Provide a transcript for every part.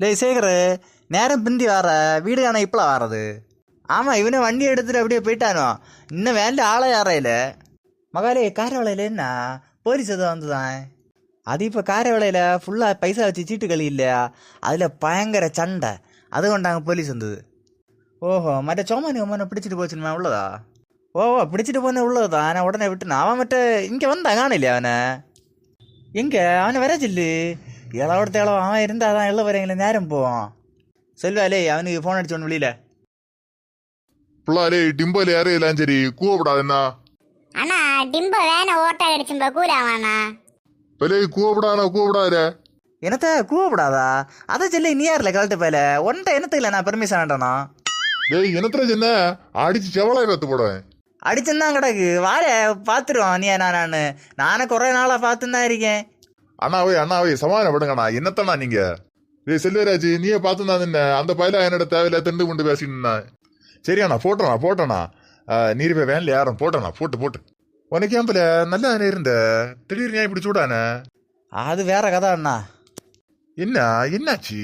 டேய் சேகர் நேரம் பிந்தி வர வீடு காண இப்பளா வர்றது ஆமாம் இவனை வண்டி எடுத்துட்டு அப்படியே போயிட்டானோ? இன்னும் வேண்ட ஆளே யாரையில்? மகாலே காரவளையில் என்ன? போலீஸ் எதுவும் வந்துதான். அது இப்போ காரவளையில் ஃபுல்லாக பைசா வச்சு சீட்டு களி இல்லையா? அதில் பயங்கர சண்டை. அது கொண்டாங்க போலீஸ் வந்தது ஓஹோ மற்ற சோமானி உமனை பிடிச்சிட்டு போச்சுமா உள்ளதா? ஓ பிடிச்சிட்டு போன உள்ளதா நான் உடனே விட்டுனா அவன் மட்டும் இங்கே வந்தான் காணலையா அவனை? எங்கே? அவனை வர சொல்லு. இளவோட தேளவோ அவன் இருந்தால் தான் எல்லாம் வரீங்களே நேரம் போவான் செல்வாலே அவனுக்கு ஃபோன் அடிச்சோன்னு வெளியில பிள்ளாரே டிம்பல் யாரும் எல்லாம் சரி கூவப்படாதுன்னா அண்ணா டிம்ப வேன ஓட்ட அடிச்சும்ப கூறாவாண்ணா பலே கூவப்படாதா கூவப்படாத. என்னத்த கூவப்படாதா? அதை சொல்லி நீ யாரில் கழட்டு போயில? ஒன்றை என்னத்துக்கு நான் பெர்மிஷன் வேண்டானா டேய் என்னத்துல சின்ன அடிச்சு செவலாய் பார்த்து போடுவேன். அடிச்சுதான் கிடக்கு. வார பார்த்துருவான் நீ நான் நான். நானே குறை நாளாக பார்த்துன்னு தான் இருக்கேன். அண்ணாவே அண்ணாவே சமாதானப்படுங்கண்ணா. என்னத்தண்ணா நீங்க? டேய் செல்வராஜ் நீயே பார்த்து என்ன அந்த பயில என்னோட தேவையில்ல திண்டு கொண்டு பேசினா சரியாண்ணா போட்டோண்ணா போட்டோண்ணா நீர் போய் வேன்ல யாரும் போட்டோண்ணா போட்டு போட்டு. உனக்கு ஏன்பல நல்லா இருந்த? திடீர்னு இப்படி சூடானே? அது வேற கதை அண்ணா. என்ன என்னாச்சு?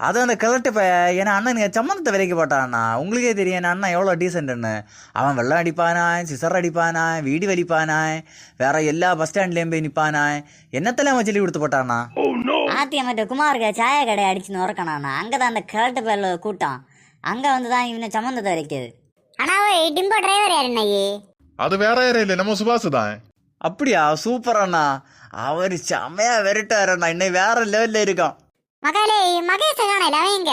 அது அந்த கிழட்டு பைய என் அண்ணனுங்க சம்மந்தத்தை விலைக்கு போட்டான்னா உங்களுக்கே தெரியும் என் அண்ணன் எவ்வளோ டீசென்ட்னு அவன் வெள்ளம் அடிப்பானாய் சிசர் அடிப்பானாய் வீடு வலிப்பானாய் வேற எல்லா பஸ் ஸ்டாண்ட்லேயும் போய் நிற்பானாய் என்னத்தெல்லாம் அவன் சொல்லி கொடுத்து போட்டானா ஆத்தியமற்ற குமாருக்கு சாய கடை அடிச்சுன்னு உறக்கணாண்ணா அங்கதான் அந்த கிழட்டு பேர்ல கூட்டம். அங்க வந்து தான் இவனை சம்மந்தத்தை ஆனா ஓய் டிம்போ டிரைவர் யாரு அது வேற யாரும் இல்லை நம்ம சுபாஷ் தான். அப்படியா? சூப்பர் அண்ணா. அவர் செம்மையா விரட்டாரண்ணா இன்னும் வேற லெவலில் இருக்கான். மகளே மகேஷ காணல அவன் எங்க?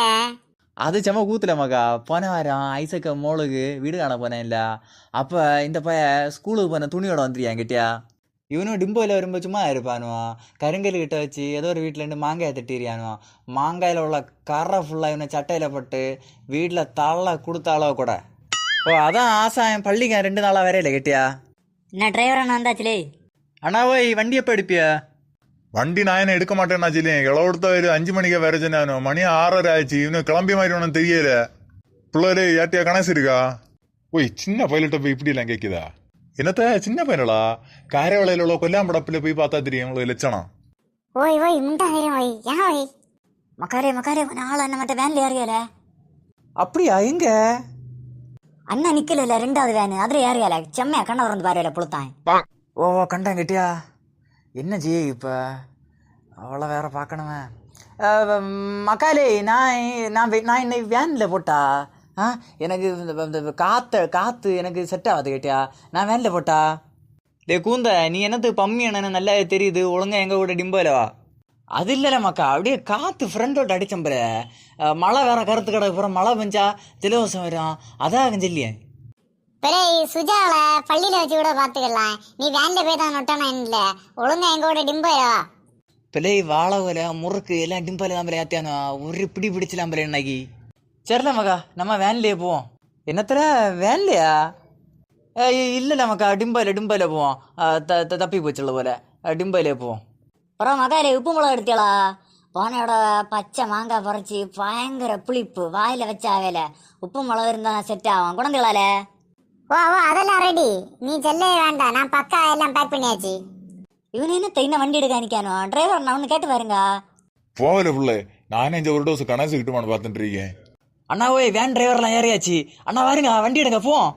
அது செம்ம கூத்துல மகா. போன வாரம் ஐசக்க மோளுக்கு வீடு காண போனேன் இல்ல அப்போ இந்த பைய ஸ்கூலுக்கு போன துணியோட வந்துருயா என்கிட்டயா? இவனும் டிம்போயில் வரும்போது சும்மா இருப்பானுவான் கருங்கல் கிட்ட வச்சு ஏதோ ஒரு வீட்டில் இருந்து மாங்காயை தட்டிடுறானுவான் மாங்காயில் உள்ள கரை ஃபுல்லாக இவனை சட்டையில் பட்டு வீட்டில் தள்ள கொடுத்த அளவு கூட. ஓ அதான் ஆசாயம் பள்ளிக்கு ரெண்டு நாளாக வரையில கேட்டியா? என்ன டிரைவர் அண்ணா வந்தாச்சுலே? அண்ணா ஓய் வண்டி எப்போ எடுப்பியா? வண்டி நான் என்ன எடுக்க மாட்டேன்னா சொல்லி இளவடுத்த ஒரு அஞ்சு மணிக்கு வேற சொன்னானு மணி ஆறரை ஆயிடுச்சு இன்னும் கிளம்பி மாதிரி ஒன்றும் தெரியல பிள்ளைரு யார்ட்டியா கணேசு இருக்கா ஓய் சின்ன பைலட்ட போய் இப்படி எல்லாம் கேக்குதா என்னத்த சின்ன பையனடா காரவளையில உள்ள கொல்லாம்படப்பில் போய் பார்த்தா தெரியும் உங்களுக்கு லட்சணம் ஓய் ஓய் முண்டா தெரியும் ஓய் ஏன் ஓய் மக்காரே மக்காரே ஆள் அண்ணன் மட்டும் வேன்ல ஏறியால அப்படியா எங்க அண்ணா நிக்கல ரெண்டாவது வேனு அதுல ஏறியால செம்மையா கண்ண திறந்து பாரு புளுத்தான் ஓ கண்டான் கேட்டியா என்ன ஜி இப்போ? அவ்வளோ வேற பார்க்கணுமே. மக்காலே நான் நான் நான் என்னை வேனில் போட்டா? ஆ? எனக்கு இந்த- இந்த காற்று காற்று எனக்கு செட் ஆகாது கேட்டியா? நான் வேனில் போட்டா? டே கூந்த நீ என்னது பம்மி என்ன நல்லா தெரியுது. ஒழுங்கா எங்கள் கூட டிம்போலவா அது இல்லைல்ல மக்கா. அப்படியே காற்று ஃப்ரெண்டோட அடிச்சம்பர. மழை வேற கருத்து கிடக்கு. அப்புறம் மழை பெஞ்சா திலவசம் வரும். அதான் சொல்லியேன் பெரிய சுஜாவில பள்ளியில வச்சு கூட பாத்துக்கலாம். நீ வேன்ல போய் தான் நொட்டானா இல்ல ஒழுங்கா எங்க கூட டிம்போயா பிள்ளை வாழை போல முறுக்கு எல்லாம் டிம்பல தான் ஏத்தியானோ ஒரு பிடி பிடிச்சலாம் பிள்ளை இன்னைக்கு. சரில மகா நம்ம வேன்லயே போவோம். என்னத்துல வேன்லையா இல்லைல்ல மக்கா டிம்பைல டிம்பைல போவோம். த- தப்பி போச்சுள்ள போல. அஹ், டிம்பைலே போவோம். அப்புறம் மகாலே உப்பு மிளகா எடுத்தியலா? போனையோட பச்சை மாங்காய் பறிச்சு பயங்கர புளிப்பு. வாயில வச்சா வேலை உப்பு மிளகு இருந்தா செட் ஆகும். குழந்தைகளால ஓ ஓ அதெல்லாம் ரெடி நீ செல்லே வேண்டாம் நான் பக்கா எல்லாம் பேக் பண்ணியாச்சு. இவனு என்ன தென்ன வண்டி எடுக்க அனுக்கானோ டிரைவர் நான் ஒன்று கேட்டு பாருங்க. போகல பிள்ளை. நானே இந்த ஒரு டோஸ் கணேசு கிட்டுமான்னு பார்த்துட்டு இருக்கேன். அண்ணா ஓய் வேன் டிரைவர்லாம் ஏறியாச்சு. அண்ணா வாருங்க. வண்டி எடுங்க போவோம்